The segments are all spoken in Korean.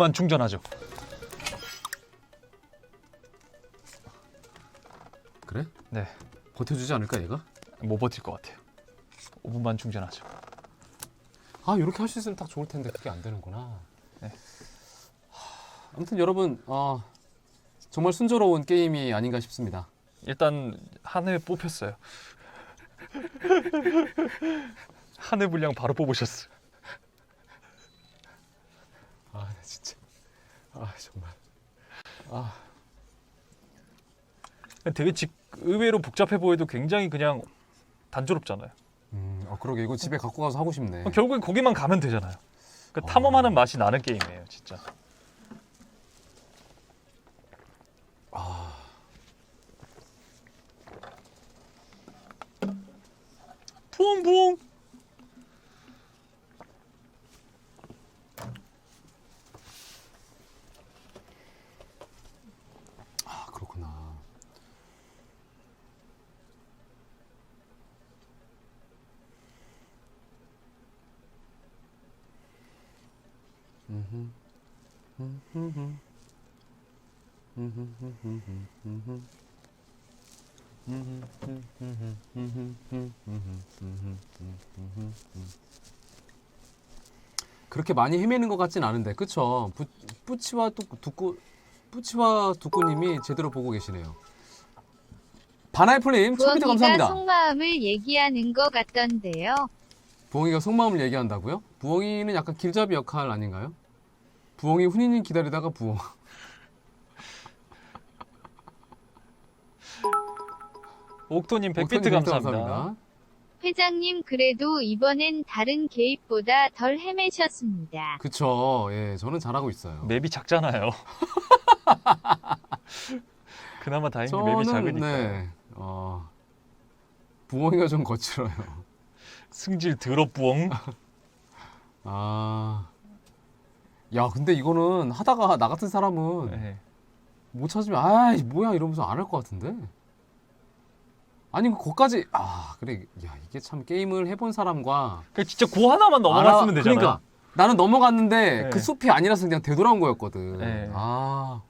5분만 충전하죠. 그래? 네, 버텨주지 않을까 얘가? 못 버틸 것 같아요. 5분만 충전하죠. 아 이렇게 할 수 있으면 딱 좋을 텐데 그게 안 되는구나. 네. 하, 아무튼 여러분 어, 정말 순조로운 게임이 아닌가 싶습니다. 일단 한 해 뽑혔어요. 한 해 분량 바로 뽑으셨어요. 아 진짜 아 정말 아 되게 직, 의외로 복잡해 보여도 굉장히 그냥 단조롭잖아요. 음, 어, 그러게 이거 집에 갖고 가서 하고 싶네. 결국엔 거기만 가면 되잖아요. 그 어. 탐험하는 맛이 나는 게임이에요, 진짜. 아 부엉부엉. 아, 그렇구나. 음흠. 음흠흠. 음흠흠흠흠흠. 그렇게 많이 헤매는 것 같진 않은데 그쵸? 부, 뿌치와 뚜, 두꾸 뿌치와 두꾸님이 제대로 보고 계시네요. 바나이플님 초비트 감사합니다. 속마음을 얘기하는 것 같던데요. 부엉이가 속마음을 얘기한다고요? 부엉이는 약간 길잡이 역할 아닌가요? 부엉이 훈이님 기다리다가 부엉. 옥토님 100비트 옥토님 감사합니다. 회장님 그래도 이번엔 다른 개입보다 덜 헤매셨습니다. 그쵸. 예, 저는 잘하고 있어요. 맵이 작잖아요. 그나마 다행히 맵이 작으니까. 네, 어, 부엉이가 좀 거칠어요. 승질 더럽 부엉. 아, 야, 근데 이거는 하다가 나 같은 사람은 네. 못 찾으면 아이 뭐야 이러면서 안 할 것 같은데. 아니 거기까지 아 그래 야 이게 참 게임을 해본 사람과 그 진짜 고 하나만 넘어갔으면 되잖아요. 그러니까 나는 넘어갔는데 네. 그 숲이 아니라서 그냥 되돌아온 거였거든. 네. 아,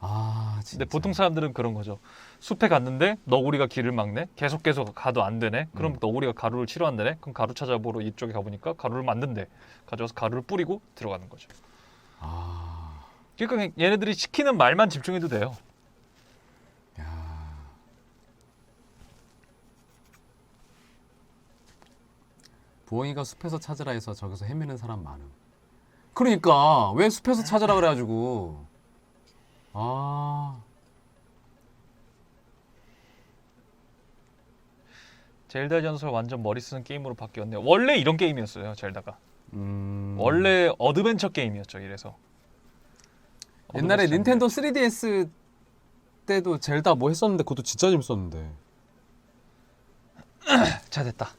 아 진짜. 근데 보통 사람들은 그런 거죠. 숲에 갔는데 너구리가 길을 막네. 계속 계속 가도 안 되네. 그럼 음. 너구리가 가루를 치러 한다네. 그럼 가루 찾아보러 이쪽에 가보니까 가루를 만든대. 가져와서 가루를 뿌리고 들어가는 거죠. 아, 그러니까 얘네들이 시키는 말만 집중해도 돼요. 야. 부엉이가 숲에서 찾으라 해서 저기서 헤매는 사람 많음. 그러니까 왜 숲에서 찾으라 그래가지고 아 젤다 전설 완전 머리 쓰는 게임으로 바뀌었네요. 원래 이런 게임이었어요. 젤다가. 음... 원래 어드벤처 게임이었죠. 이래서. 옛날에 어드벤처 닌텐도 3DS 때도 젤다 뭐 했었는데 그것도 진짜 재밌었는데. 자 됐다.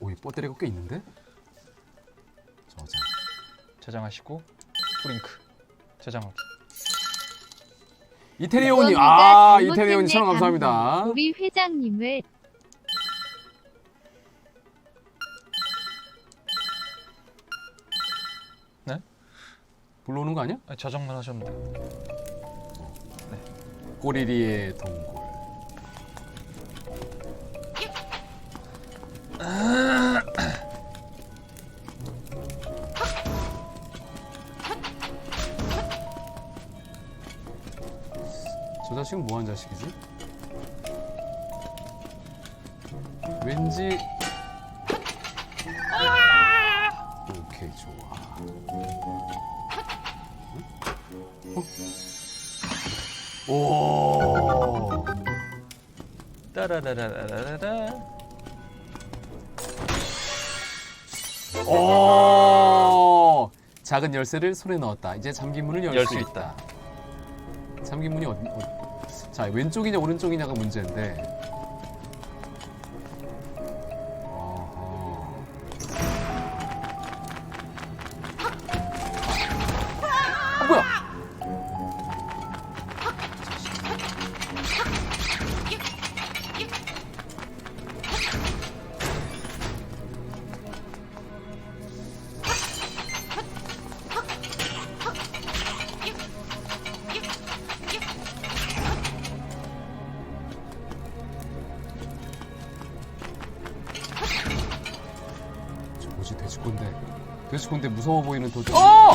오이 뽀대리가 꽤 있는데? 저장. 저장하시고 프링크 저장하기. 부엉이가 아 잘못했네, 천원 감사합니다. 우리 회장님을 불러오는 거 아니야? 아니, 저장만 하시면 돼요. 꼬리리의 동굴. 자식은 뭐 하는 자식이지? 왠지 오케이 좋아. 어? 오. 따라라라라라라. 오! 작은 열쇠를 손에 넣었다. 이제 잠긴 문을 열열수수 있다. 잠긴 문이 어디? 어, 자 왼쪽이냐 오른쪽이냐가 문제인데. 근데 무서워 보이는 도전. 어!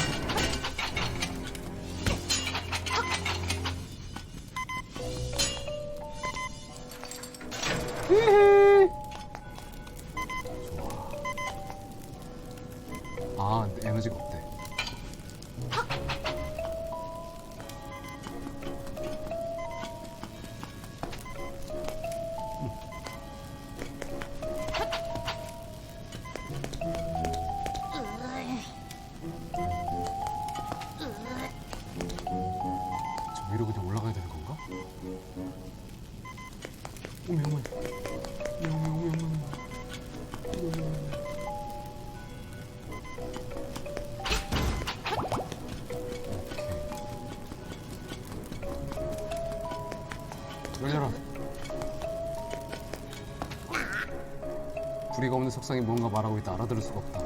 없는 석상이 뭔가 말하고 있다. 알아들을 수가 없다.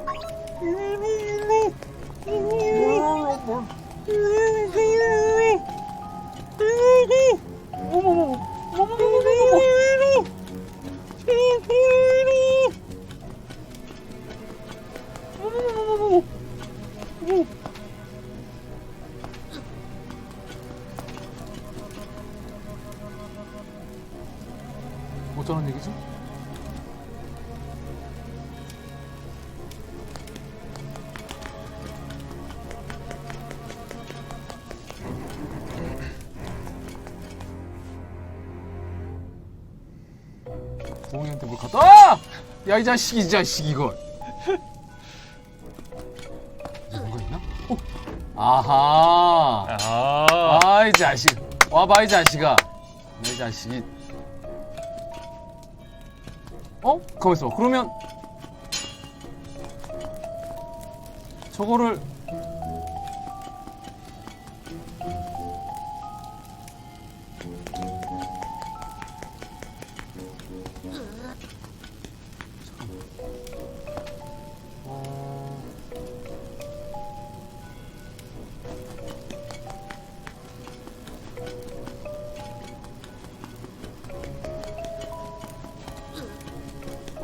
어쩌는 야 이 자식 이 자식 이걸 이제 뭔가 있나? 어? 아하. 아, 아 이 자식. 와봐 이 자식아. 이 자식이. 어? 가만있어 그러면 저거를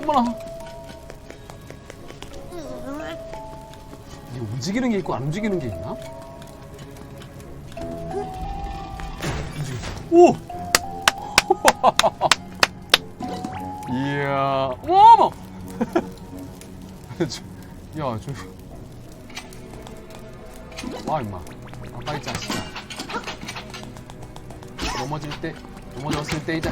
어머나. 이게 움직이는 게 있고 안 움직이는 게 있나? 오! 이야. 어머! 저- 야, 저. 와, 임마. 아빠 이 자식아. 넘어질 때, 넘어졌을 때 이제.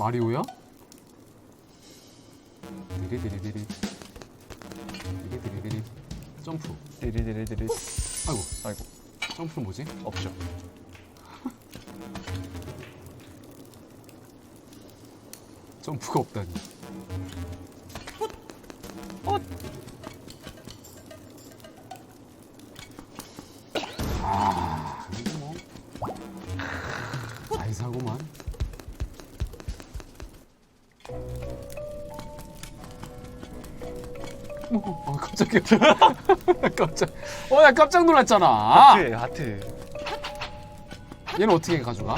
마리오야? 디리디리디리. 디리디리디리. 점프. 디리디리디리. 아이고, 아이고, 점프는 뭐지? 없죠. 점프가 없다니. 어, 어, 깜짝이야. 깜짝. 어, 나 깜짝 놀랐잖아. 하트, 하트. 얘는 어떻게 가져가?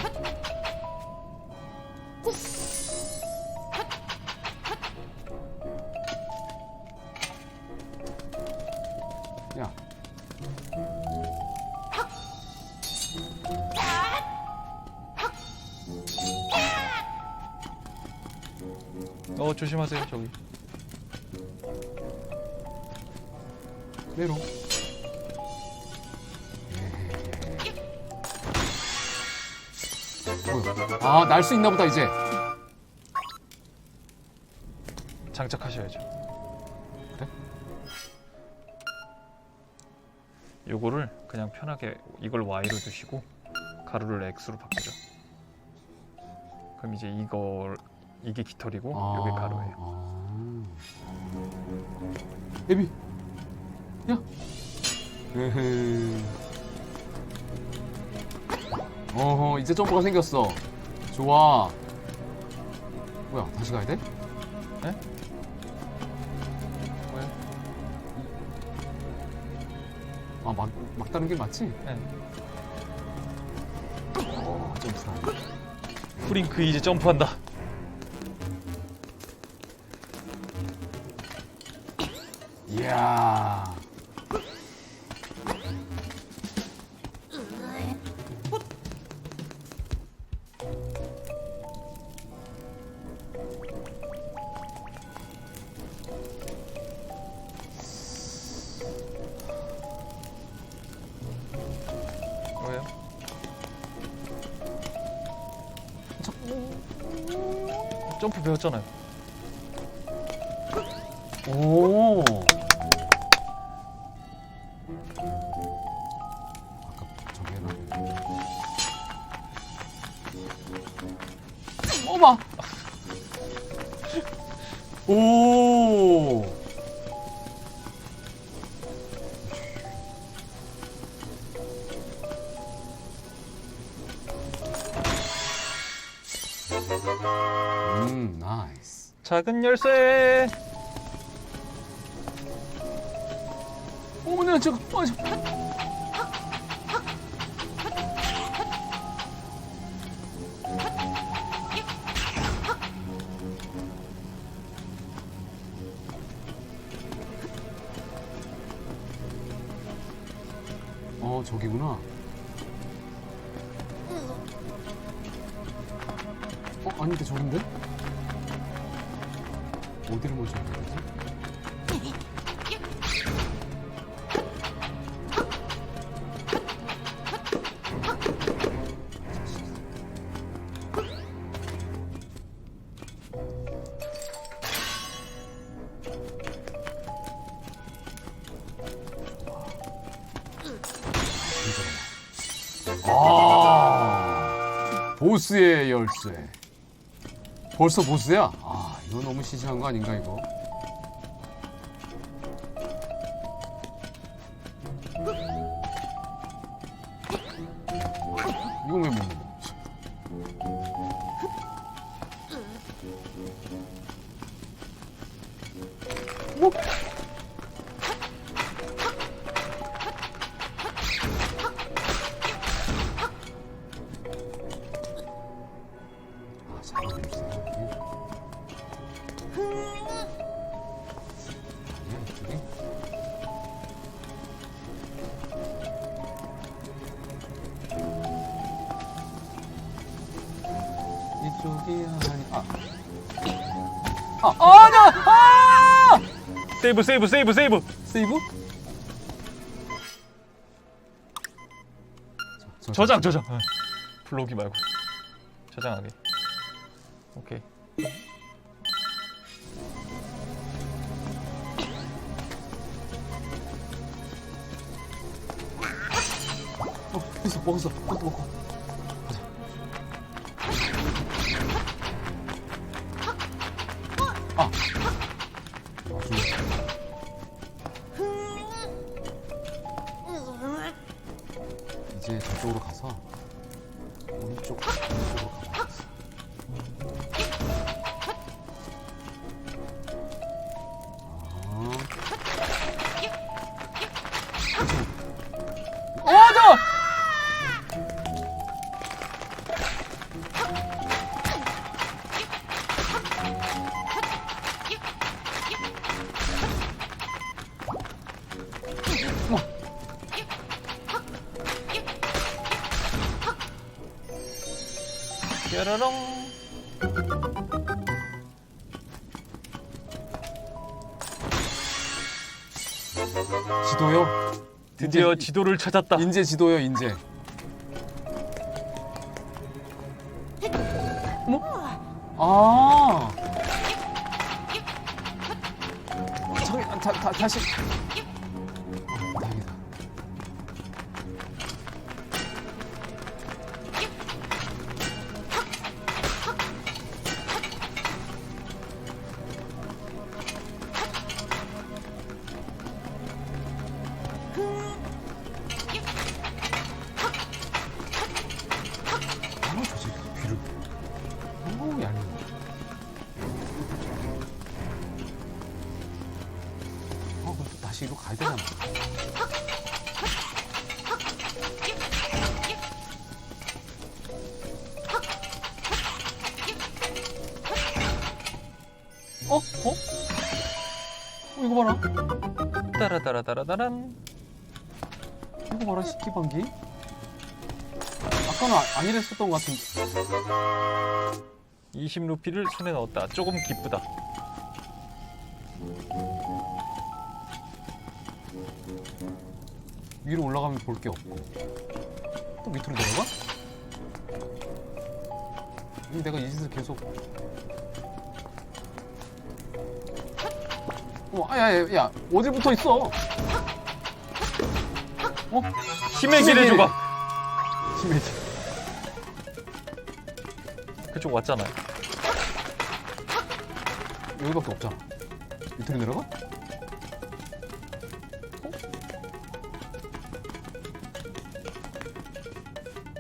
아, 날 수 있나 보다 이제. 장착하셔야죠. 그래? 요거를 그냥 편하게 이걸 Y로 두시고 가루를 X로 바꾸죠. 그럼 이제 이걸 이게 깃털이고 요게 가루예요. 아. 에비. 야. 에헤. 어허, 이제 점프가 생겼어. 좋아. 뭐야, 다시 가야 돼? 네? 왜? 아, 막, 막다른 게 맞지? 네. 어, 점프하네. 프링크 이제 점프한다. 이야. 점프 배웠잖아요. 오. 아까 저기 해놔. 어마. 오. 작은 열쇠. 어머나 저거 어, 저. 어 저기구나. 어 아닌데 저긴데? 어디를 가야 되지? 아 보스의 열쇠 벌써 보스야? 아 이거 너무 시시한 거 아닌가 이거 아. 아, 아, 나! 아! 세이브 세이브 세이브 세이브. 세이브? 저, 저, 저장 저장. 어. 블록이 말고 저장하게. 오케이. 어, 됐어, 먹었어. 그것도 먹고. 가자. 아. 나중에. 이제 저쪽으로 가서 뾰로롱. 지도요? 드디어 인제- 지도를 찾았다. 인제 지도요, 인제. 뭐? 아. 저기 아, 다, 다, 다시. 따라따라따라따란. 이거 봐라, 식기방기. 아까는 아, 아니랬었던 것 같은데. 20루피를 손에 넣었다. 조금 기쁘다. 위로 올라가면 볼 게 없고. 또 밑으로 내려가? 이 내가 이 짓을 계속. 어, 아, 야, 야, 야, 어딜 붙어 있어? 어? 힘의 길을 길. 줘봐. 힘의 길. 그쪽 왔잖아요. 여기밖에 없잖아. 밑으로 내려가?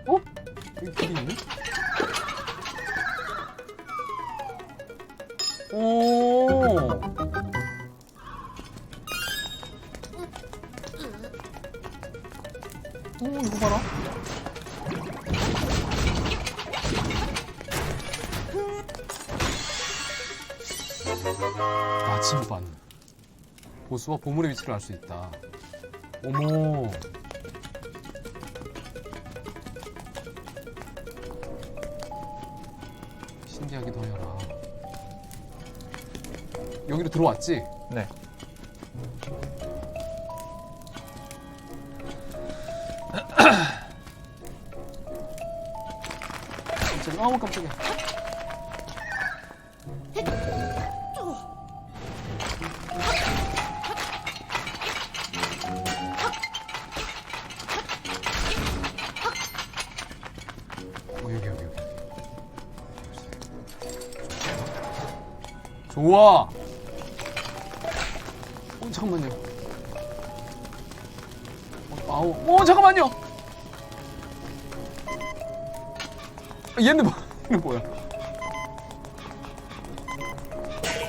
어? 어? 여기 길이 있네? 오. 보수와 보물의 위치를 알 수 있다. 어머. 신기하기도 하여라. 여기로 들어왔지? 네. 깜짝이야. 아우 깜짝이야. 좋아. 어 잠깐만요. 어, 아우. 어 잠깐만요. 아, 얘는 뭐? 얘는 뭐야?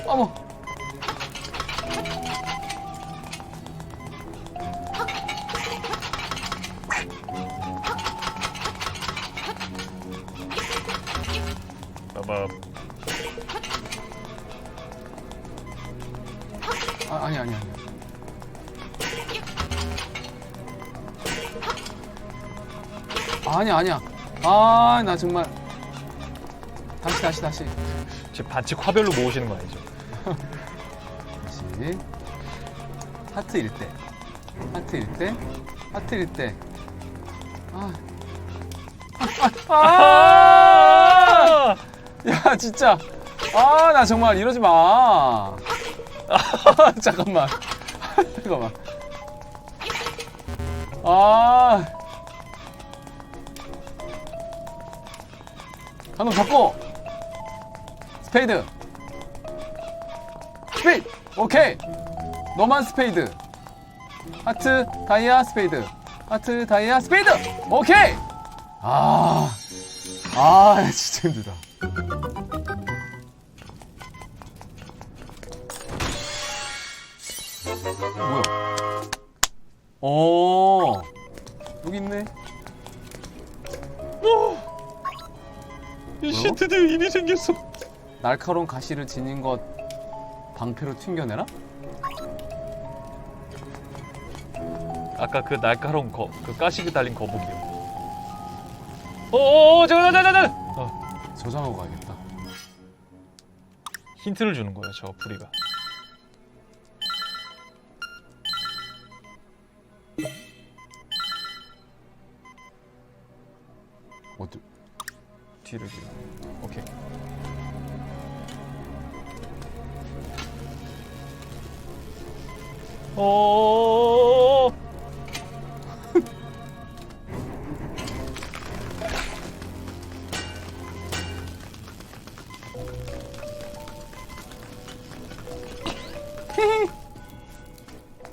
어머. 아니 아니야. 아, 나 정말 다시 다시 다시. 지금 반칙 화별로 모으시는 거 아니죠? 다시. 하트일 때. 하트일 때. 하트일 때. 아. 아! 아! 야, 진짜. 아, 나 정말 이러지 마. 아, 잠깐만. 잠깐만. 아. 한번 잡고. 스페이드. 스페이드. 오케이. 너만 스페이드. 하트, 다이아, 스페이드. 하트, 다이아, 스페이드. 오케이. 아. 아, 진짜 힘들다. 뭐야? 어. 여기 있네. 이 드디어 일이 생겼어. 날카로운 가시를 지닌 것 방패로 튕겨내라? 아까 그 날카로운 거, 그 가시가 달린 거북이요. 어어, 잠깐, 잠깐, 잠깐. 어, 저장하고 가야겠다. 힌트를 주는 거예요, 저 부리가. 뒤로. 오케이. 어.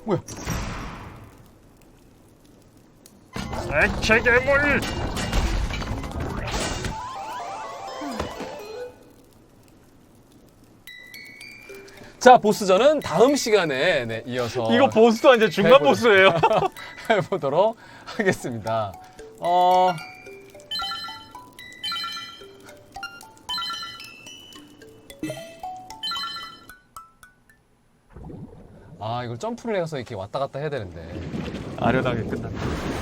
뭐야? 액체괴물. 자 보스전은 다음 시간에 네, 이어서 이거 보스도 아니제 중간 해보자. 보스예요. 해보도록 하겠습니다. 어. 아 이걸 점프를 해서 이렇게 왔다 갔다 해야 되는데 아련하게 끝났다.